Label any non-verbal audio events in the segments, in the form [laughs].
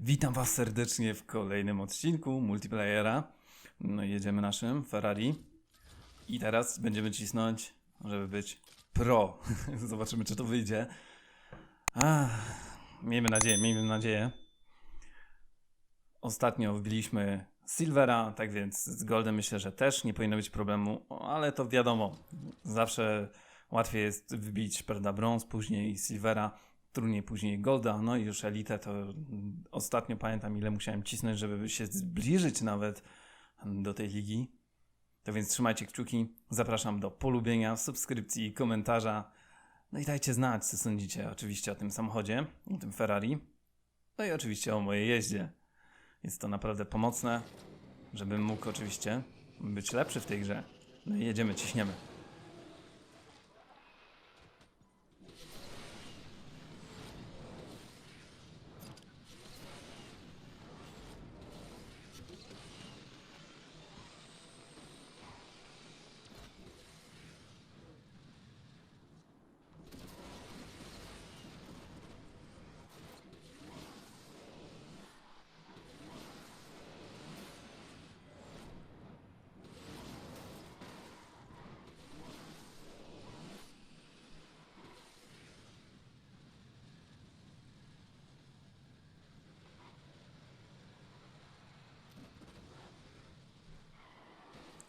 Witam Was serdecznie w kolejnym odcinku multiplayera. No jedziemy naszym Ferrari. I teraz będziemy cisnąć, żeby być pro. [laughs] Zobaczymy, czy to wyjdzie. Ach, miejmy nadzieję, miejmy nadzieję. Ostatnio wbiliśmy Silvera, tak więc z Goldem myślę, że też nie powinno być problemu, ale to wiadomo, zawsze łatwiej jest wbić, prawda, brąz, później Silvera, trudniej później Golda, no i już Elite to ostatnio pamiętam ile musiałem cisnąć, żeby się zbliżyć nawet do tej ligi. To więc trzymajcie kciuki, zapraszam do polubienia, subskrypcji, komentarza. No i dajcie znać, co sądzicie oczywiście o tym samochodzie, o tym Ferrari. No i oczywiście o mojej jeździe. Jest to naprawdę pomocne, żebym mógł oczywiście być lepszy w tej grze. No i jedziemy, ciśniemy.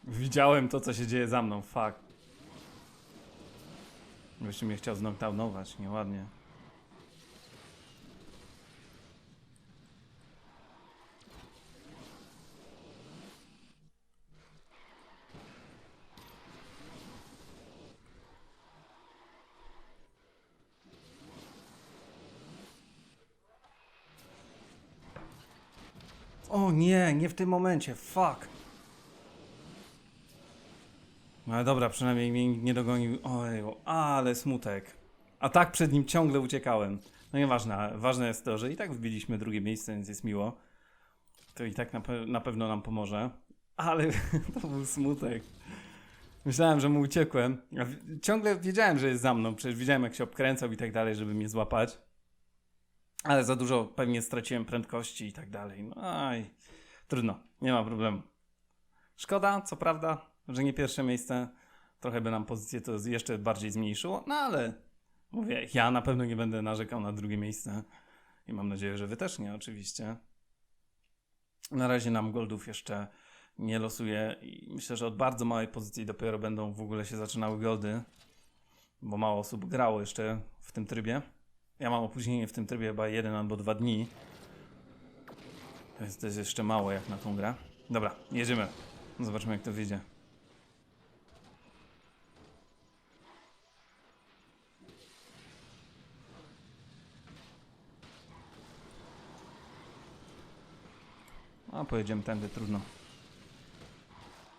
Widziałem to, co się dzieje za mną, fuck. Jeszcze mnie chciał znokdownować, nieładnie. O nie, nie w tym momencie, fuck. No ale dobra, przynajmniej mnie nie dogonił. Ojeju, ale smutek. A tak przed nim ciągle uciekałem. No nieważne, ważne jest to, że i tak wbiliśmy drugie miejsce, więc jest miło. To i tak na, pe- na pewno nam pomoże. Ale [laughs] to był smutek. Myślałem, że mu uciekłem. Ciągle wiedziałem, że jest za mną. Przecież widziałem, jak się obkręcał i tak dalej, żeby mnie złapać. Ale za dużo pewnie straciłem prędkości i tak dalej. No aj, trudno, nie ma problemu. Szkoda, co prawda, że nie pierwsze miejsce. Trochę by nam pozycję to jeszcze bardziej zmniejszyło, no ale mówię, ja na pewno nie będę narzekał na drugie miejsce. I mam nadzieję, że wy też nie, oczywiście. Na razie nam goldów jeszcze nie losuje i myślę, że od bardzo małej pozycji dopiero będą w ogóle się zaczynały goldy, bo mało osób grało jeszcze w tym trybie. Ja mam opóźnienie w tym trybie chyba jeden albo dwa dni. Jest, to jest jeszcze mało jak na tą grę. Dobra, jedziemy. Zobaczymy jak to wyjdzie. A pojedziemy tędy, trudno.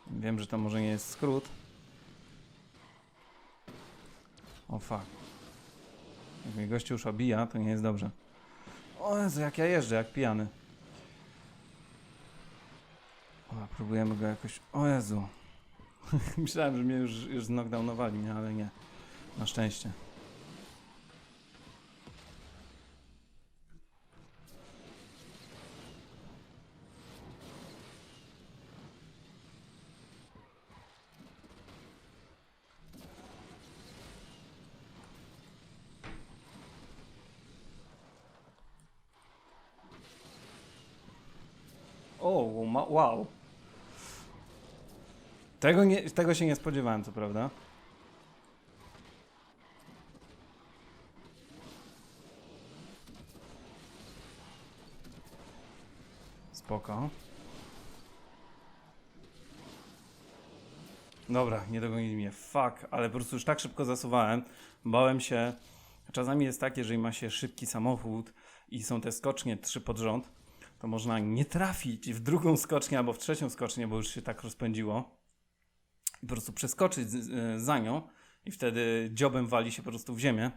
Wiem, że to może nie jest skrót. O fuck. Jak mnie gościu już obija, to nie jest dobrze. O Jezu, jak ja jeżdżę, jak pijany. O, próbujemy go jakoś... O Jezu. [laughs] Myślałem, że mnie już, już knockdownowali, ale nie. Na szczęście. O, wow. Tego, nie, tego się nie spodziewałem, co prawda. Spoko. Dobra, nie dogonili mnie. Fuck, ale po prostu już tak szybko zasuwałem. Bałem się. Czasami jest tak, jeżeli ma się szybki samochód i są te skocznie trzy pod rząd, to można nie trafić w drugą skocznię albo w trzecią skocznię, bo już się tak rozpędziło. I po prostu przeskoczyć za nią i wtedy dziobem wali się po prostu w ziemię,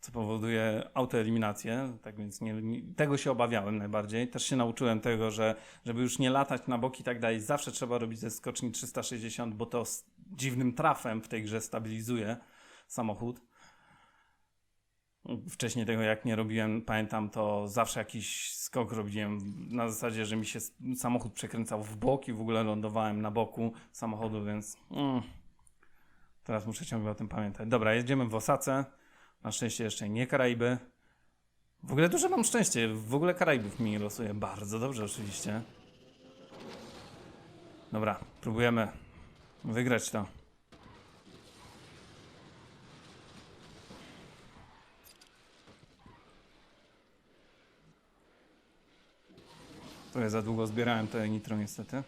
co powoduje autoeliminację. Tak więc nie, nie, tego się obawiałem najbardziej. Też się nauczyłem tego, że żeby już nie latać na boki i tak dalej, zawsze trzeba robić ze skoczni 360, bo to z dziwnym trafem w tej grze stabilizuje samochód. Wcześniej tego jak nie robiłem, pamiętam, to zawsze jakiś skok robiłem na zasadzie, że mi się samochód przekręcał w bok i w ogóle lądowałem na boku samochodu, więc mm, teraz muszę ciągle o tym pamiętać. Dobra, jedziemy w Osace. Na szczęście jeszcze nie Karaiby. W ogóle duże mam szczęście. W ogóle Karaibów mi losuje bardzo dobrze oczywiście. Dobra, próbujemy wygrać to. Trochę za długo zbierałem to nitro niestety.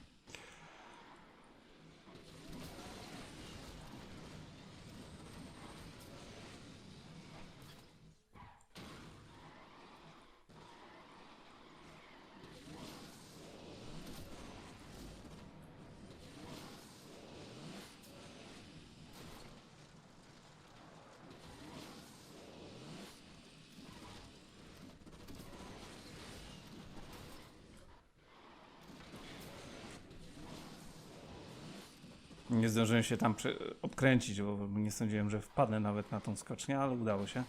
Nie zdążyłem się tam obkręcić, bo nie sądziłem, że wpadnę nawet na tą skocznię, ale udało się.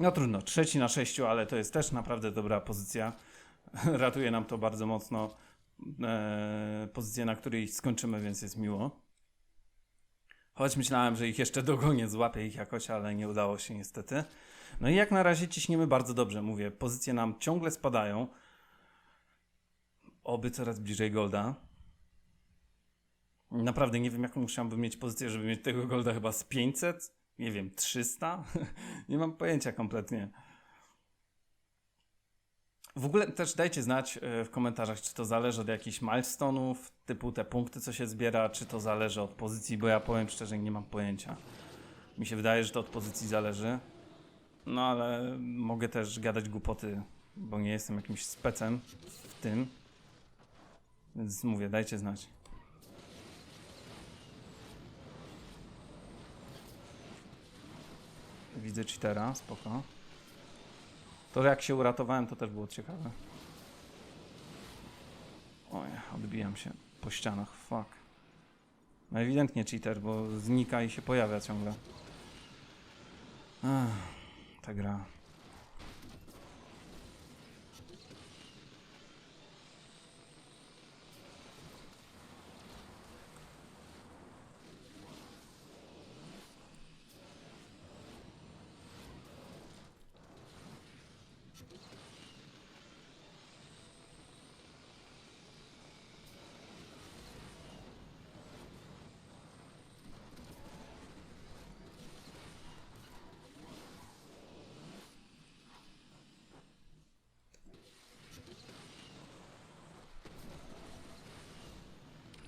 No trudno, trzeci na sześciu, ale to jest też naprawdę dobra pozycja. [laughs] Ratuje nam to bardzo mocno e, pozycję, na której skończymy, więc jest miło. Choć myślałem, że ich jeszcze dogonię, złapię ich jakoś, ale nie udało się niestety. No i jak na razie ciśniemy bardzo dobrze, mówię. Pozycje nam ciągle spadają. Oby coraz bliżej Golda. Naprawdę nie wiem, jaką musiałbym mieć pozycję, żeby mieć tego Golda chyba z 500? Nie wiem, 300? [laughs] nie mam pojęcia kompletnie. W ogóle też dajcie znać e, w komentarzach, czy to zależy od jakichś milestone'ów, typu te punkty, co się zbiera, czy to zależy od pozycji, bo ja powiem szczerze, nie mam pojęcia. Mi się wydaje, że to od pozycji zależy. No ale mogę też gadać głupoty, bo nie jestem jakimś specem w tym. Więc mówię, dajcie znać. Widzę cheatera, spoko. To jak się uratowałem, to też było ciekawe. Oj, odbijam się po ścianach, fuck. No ewidentnie cheater, bo znika i się pojawia ciągle. Ach, ta gra.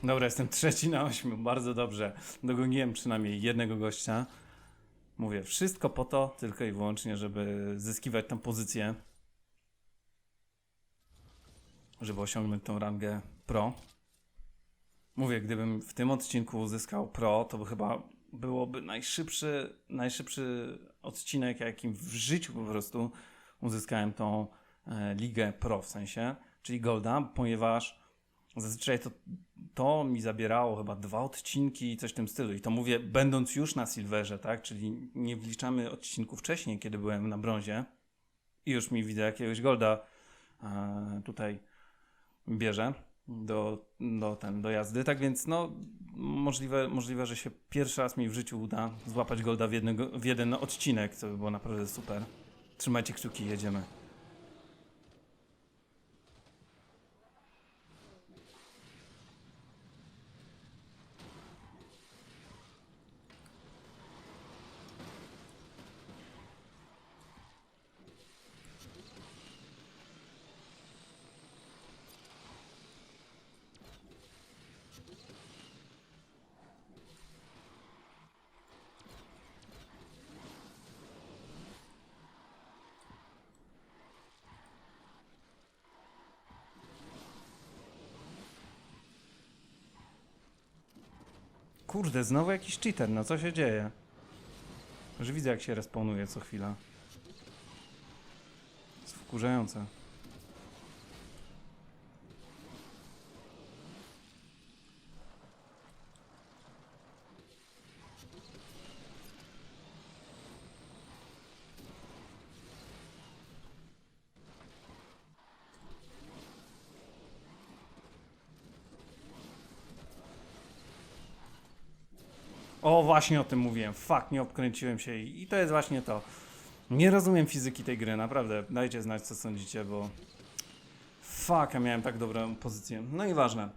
Dobra, jestem trzeci na ośmiu, bardzo dobrze. Dogoniłem przynajmniej jednego gościa. Mówię, wszystko po to, tylko i wyłącznie, żeby zyskiwać tą pozycję. Żeby osiągnąć tą rangę pro. Mówię, gdybym w tym odcinku uzyskał pro, to by chyba byłoby najszybszy, najszybszy odcinek, jakim w życiu po prostu uzyskałem tą e, ligę pro w sensie, czyli Golda, ponieważ Zazwyczaj to, to mi zabierało chyba dwa odcinki, coś w tym stylu. I to mówię, będąc już na Silverze, tak? Czyli nie wliczamy odcinków wcześniej, kiedy byłem na brązie. I już mi widzę jakiegoś golda e, tutaj bierze do, do, ten, do jazdy. Tak więc, no, możliwe, możliwe, że się pierwszy raz mi w życiu uda złapać golda w, jednego, w jeden odcinek, co by było naprawdę super. Trzymajcie kciuki, jedziemy. Kurde, znowu jakiś cheater, no co się dzieje? Już widzę jak się respawnuje co chwila. Jest wkurzające. Właśnie o tym mówiłem. Fuck, nie obkręciłem się i, i to jest właśnie to. Nie rozumiem fizyki tej gry, naprawdę. Dajcie znać, co sądzicie, bo... Fuck, ja miałem tak dobrą pozycję. No i ważne.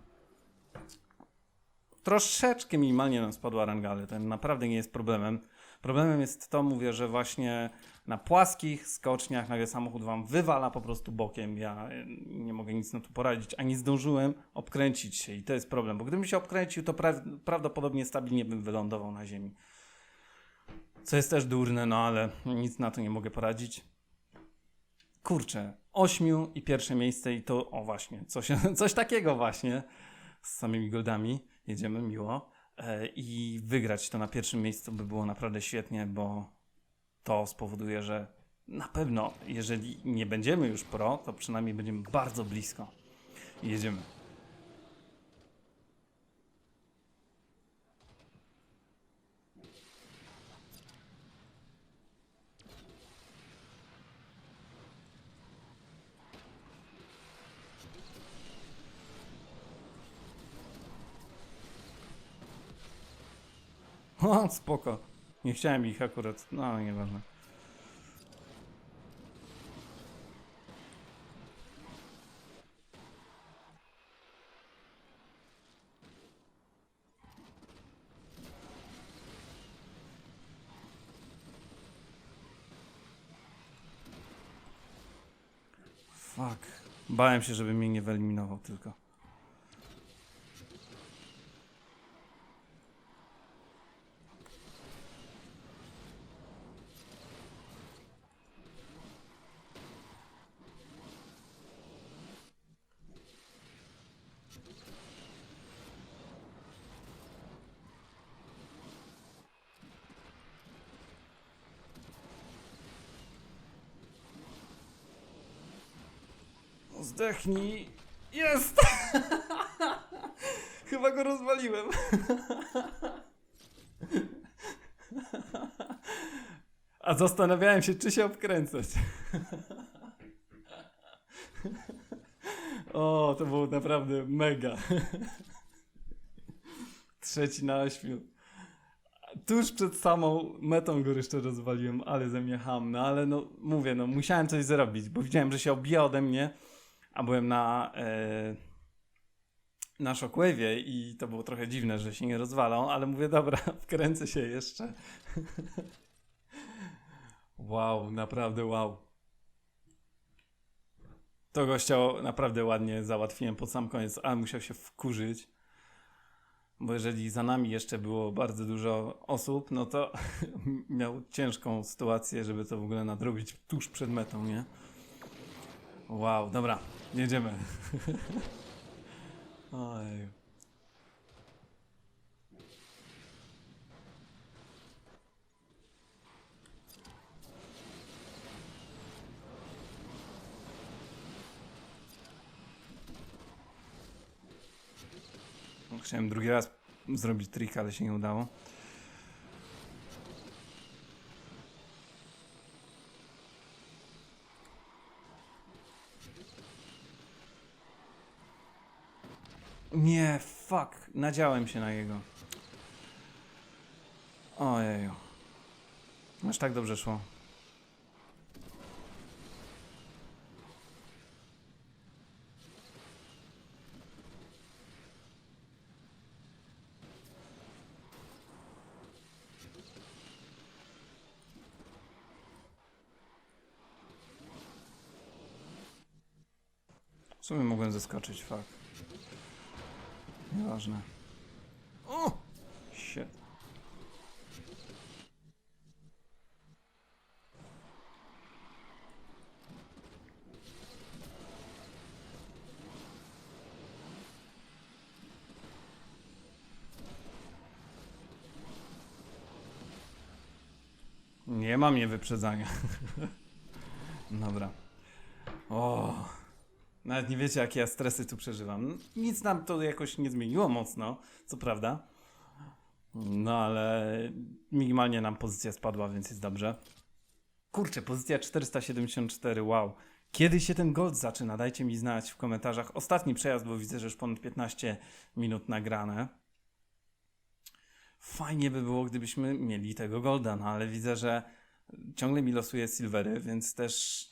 Troszeczkę minimalnie nam spadła ranga, ale to naprawdę nie jest problemem. Problemem jest to, mówię, że właśnie na płaskich skoczniach nagle samochód wam wywala po prostu bokiem. Ja y, nie mogę nic na to poradzić, a nie zdążyłem obkręcić się i to jest problem, bo gdybym się obkręcił, to pra- prawdopodobnie stabilnie bym wylądował na ziemi. Co jest też durne, no ale nic na to nie mogę poradzić. Kurczę, ośmiu i pierwsze miejsce i to, o właśnie, coś, [laughs] coś takiego właśnie z samymi goldami. Jedziemy miło. E, I wygrać to na pierwszym miejscu by było naprawdę świetnie, bo to spowoduje, że na pewno, jeżeli nie będziemy już pro, to przynajmniej będziemy bardzo blisko. Jedziemy. [laughs] O, spoko. Nie chciałem ich akurat. No, nieważne. Fuck. Bałem się, żeby mnie nie wyeliminował tylko. Zdechnij. Jest! [laughs] Chyba go rozwaliłem. A zastanawiałem się, czy się obkręcać. O, to było naprawdę mega. Trzeci na ośmiu. Tuż przed samą metą go jeszcze rozwaliłem, ale ze mnie ham. No ale no, mówię, no musiałem coś zrobić, bo widziałem, że się obija ode mnie, a byłem na, e, na Shockwave'ie i to było trochę dziwne, że się nie rozwalał, ale mówię, dobra, [laughs] wkręcę się jeszcze. [laughs] wow, naprawdę wow. To gościa naprawdę ładnie załatwiłem pod sam koniec, ale musiał się wkurzyć. Bo jeżeli za nami jeszcze było bardzo dużo osób, no to [laughs] miał ciężką sytuację, żeby to w ogóle nadrobić tuż przed metą, nie? Wow, dobra, jedziemy. [laughs] Oj. Chciałem drugi raz zrobić trik, ale się nie udało. Nie, fuck. Nadziałem się na jego. Ojeju. Aż tak dobrze szło. W sumie mogłem zaskoczyć, fuck. Nieważne. O! Shit. Nie mam nie wyprzedzania. [laughs] Dobra. O nawet nie wiecie, jakie ja stresy tu przeżywam. Nic nam to jakoś nie zmieniło mocno, co prawda. No ale minimalnie nam pozycja spadła, więc jest dobrze. Kurczę, pozycja 474, wow. Kiedy się ten gold zaczyna? Dajcie mi znać w komentarzach. Ostatni przejazd, bo widzę, że już ponad 15 minut nagrane. Fajnie by było, gdybyśmy mieli tego golda, no ale widzę, że ciągle mi losuje silvery, więc też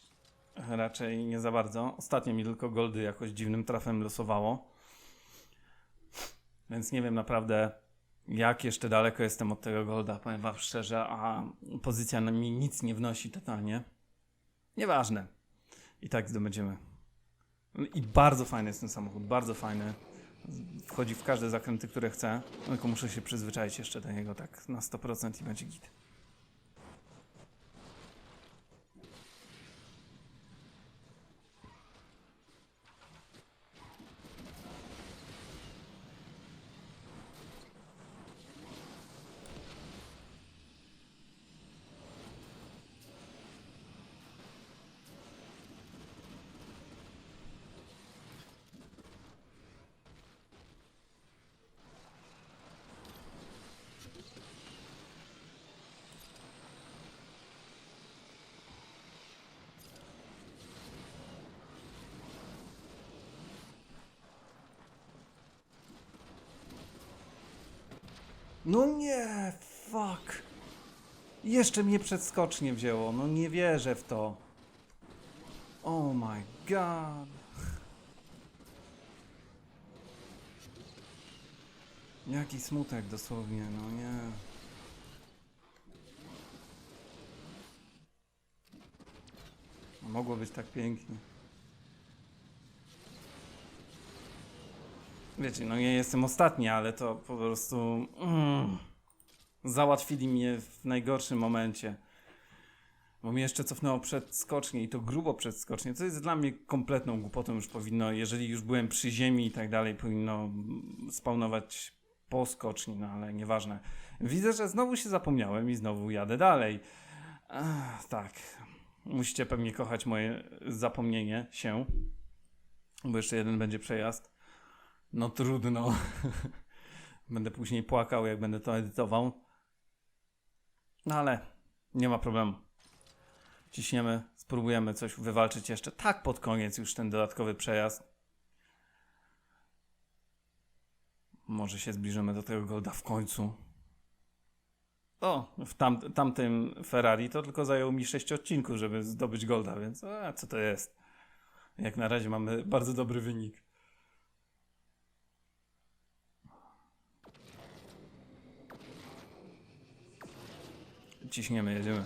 raczej nie za bardzo. Ostatnio mi tylko goldy jakoś dziwnym trafem losowało. Więc nie wiem naprawdę, jak jeszcze daleko jestem od tego golda, powiem wam szczerze, a pozycja na mi nic nie wnosi totalnie. Nieważne. I tak zdobędziemy. I bardzo fajny jest ten samochód, bardzo fajny. Wchodzi w każde zakręty, które chcę. Tylko muszę się przyzwyczaić jeszcze do niego tak na 100% i będzie git. No nie, fuck. Jeszcze mnie przedskocznie wzięło, no nie wierzę w to. Oh my god. Jaki smutek dosłownie, no nie. Mogło być tak pięknie. Wiecie, no nie jestem ostatni, ale to po prostu mm, załatwili mnie w najgorszym momencie. Bo mnie jeszcze cofnęło przed skocznie i to grubo przed skocznie, co jest dla mnie kompletną głupotą. Już powinno, jeżeli już byłem przy ziemi i tak dalej, powinno spawnować po skoczni, no ale nieważne. Widzę, że znowu się zapomniałem i znowu jadę dalej. Tak. Musicie pewnie kochać moje zapomnienie się, bo jeszcze jeden będzie przejazd. No trudno. [laughs] będę później płakał, jak będę to edytował. No ale nie ma problemu. Ciśniemy, spróbujemy coś wywalczyć jeszcze. Tak pod koniec już ten dodatkowy przejazd. Może się zbliżymy do tego golda w końcu. O, w tam, tamtym Ferrari to tylko zajęło mi 6 odcinków, żeby zdobyć golda, więc a, co to jest? Jak na razie mamy bardzo dobry wynik. Ciśniemy, jedziemy.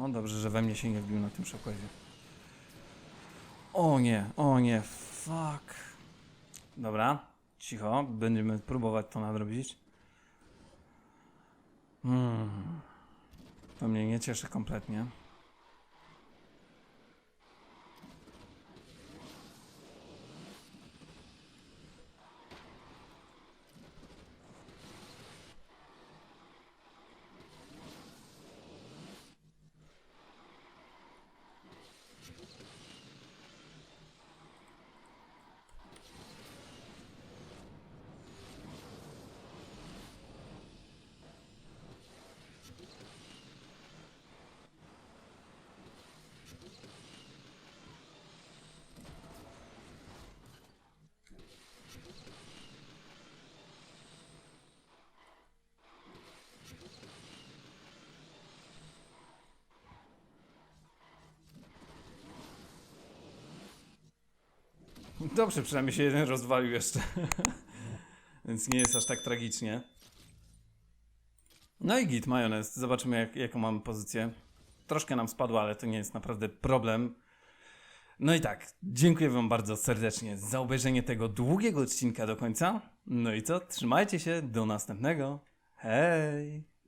O, dobrze, że we mnie się nie wbił na tym szokładzie. O nie, o nie, fuck. Dobra, cicho, będziemy próbować to nadrobić. Hmm. To mnie nie cieszy kompletnie. Dobrze, przynajmniej się jeden rozwalił jeszcze. [laughs] Więc nie jest aż tak tragicznie. No i git, majonez. Zobaczymy, jak, jaką mamy pozycję. Troszkę nam spadła, ale to nie jest naprawdę problem. No i tak, dziękuję Wam bardzo serdecznie za obejrzenie tego długiego odcinka do końca. No i co? Trzymajcie się, do następnego. Hej!